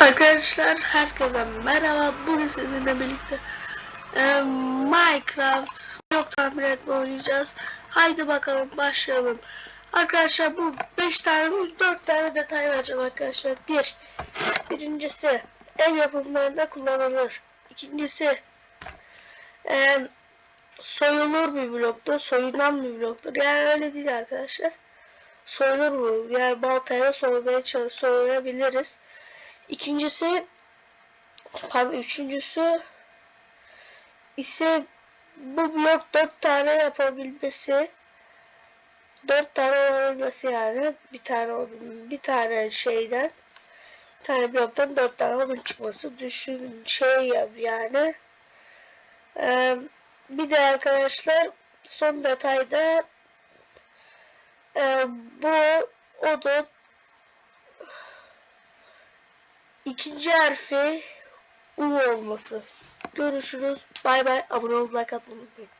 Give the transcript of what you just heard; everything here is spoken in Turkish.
Arkadaşlar herkese merhaba. Bugün sizinle birlikte e, Minecraft yok tahmin etme oynayacağız. Haydi bakalım başlayalım. Arkadaşlar bu 5 tane 4 tane detay vereceğim arkadaşlar. Bir, birincisi ev yapımlarında kullanılır. İkincisi e, soyulur bir bloktur. Soyulan bir bloktur. Yani öyle değil arkadaşlar. Soyulur bu. Yani baltayla soymaya çalış soyulabiliriz. İkincisi pardon üçüncüsü ise bu blok dört tane yapabilmesi dört tane olabilmesi yani bir tane bir tane şeyden bir tane bloktan dört tane odun çıkması düşün şey yap yani. Ee, bir de arkadaşlar son detayda e, bu odun ikinci harfi U olması. Görüşürüz. Bay bay. Abone olmayı like atmayı unutmayın.